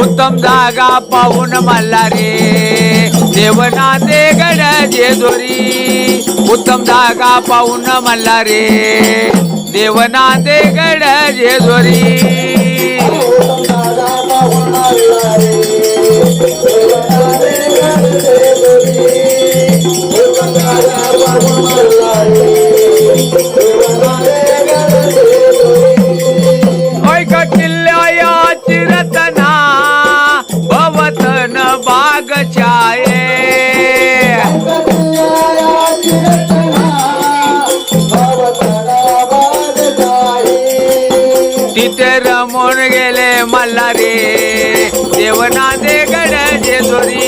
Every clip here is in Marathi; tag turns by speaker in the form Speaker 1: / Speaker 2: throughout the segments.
Speaker 1: उत्तम जागा पाहून मल्ला रे. देवना दे गड जेजुरी उत्तम जागा पाहून मल्ला रे. देवना ते गड जेजुरी तिथे रमून गेले मल्हारी. देवना दे गड जेजुरी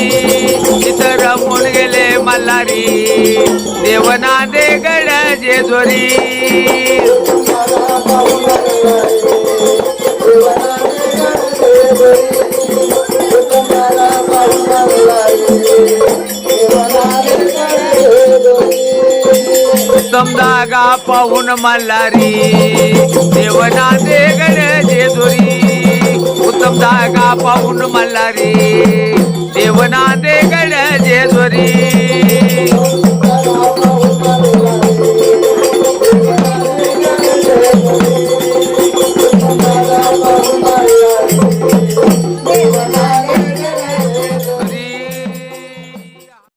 Speaker 1: तिथे रमून गेले मल्हारी. देवना दे गड जेजुरी उत्तम जागा पाहून मल्हारी. जागा पाहून मल्हारी. देवना दे गड जेजुरी